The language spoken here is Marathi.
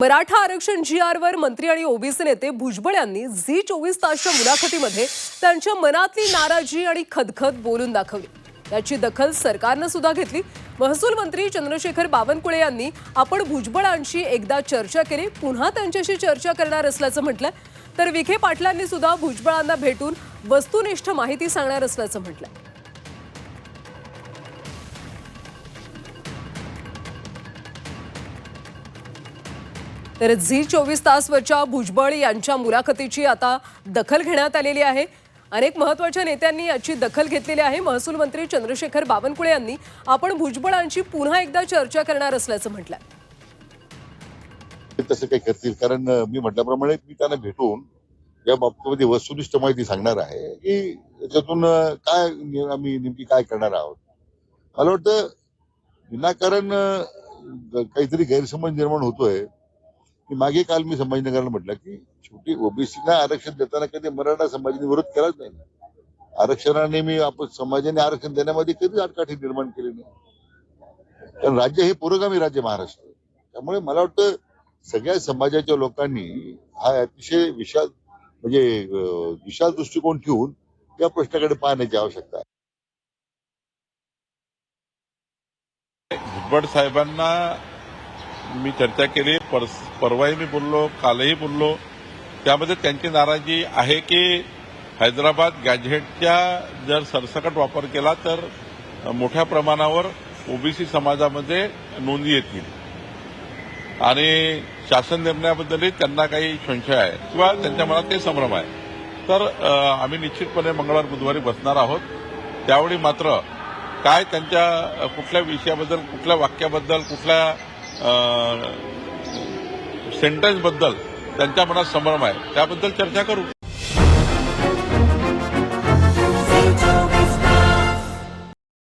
मराठा आरक्षण जी आरवर मंत्री आणि ओबीसी नेते भुजबळ यांनी झी चोवीस तासच्या मुलाखतीमध्ये त्यांच्या मनातली नाराजी आणि खदखद बोलून दाखवली. याची दखल सरकारनं सुद्धा घेतली. महसूल मंत्री चंद्रशेखर बावनकुळे यांनी आपण भुजबळांशी एकदा चर्चा केली. पुन्हा त्यांच्याशी चर्चा करणार असल्याचं म्हटलंय तर विखे पाटलांनी सुद्धा भुजबळांना भेटून वस्तुनिष्ठ माहिती सांगणार असल्याचं म्हटलंय तर झी चोवीस तासवरच्या भुजबळ यांच्या मुलाखतीची आता दखल घेण्यात आलेली आहे. अनेक महत्त्वाच्या नेत्यांनी याची दखल घेतलेली आहे. महसूल मंत्री चंद्रशेखर बावनकुळे यांनी आपण भुजबळांची पुन्हा एकदा चर्चा करणार असल्याचं म्हटलं तसं काही करतील. कारण मी म्हटल्याप्रमाणे मी त्यांना भेटून या बाबतीमध्ये वस्तुनिष्ठ माहिती सांगणार आहे की त्याच्यातून काय आम्ही नेमकी काय करणार आहोत. मला वाटतं विनाकारण काहीतरी गैरसमज निर्माण होतोय. मागे काल मी संभाजीनगरला म्हटलं की शेवटी ओबीसीला आरक्षण देताना कधी मराठा समाजाने विरोध केलाच नाही. आरक्षणाने मी आपण समाजाने आरक्षण देण्यामध्ये कधीच आटकाठी निर्माण केली नाही. कारण राज्य हे पुरोगामी राज्य महाराष्ट्र. त्यामुळे मला वाटतं सगळ्या समाजाच्या लोकांनी हा अतिशय विशाल म्हणजे विशाल दृष्टिकोन ठेवून या प्रश्नाकडे पाहण्याची आवश्यकता आहे. भुजबळ साहेबांना मी चर्चा केली पर परवाही मी बोललो कालही बोललो. त्यामध्ये त्यांची नाराजी आहे की हैदराबाद गॅझेटच्या जर सरसकट वापर केला तर मोठ्या प्रमाणावर ओबीसी समाजामध्ये नोंदी येतील. आणि शासन निर्णयाबद्दलही त्यांना काही संशय आहे. किंवा त्यांच्या मनात काही संभ्रम आहे. तर आम्ही निश्चितपणे मंगळवार बुधवारी बसणार आहोत. त्यावेळी मात्र काय त्यांच्या कुठल्या विषयाबद्दल कुठल्या वाक्याबद्दल कुठल्या सेंटेन्सबद्दल त्यांच्या मनात संभ्रम आहे. त्याबद्दल चर्चा करू.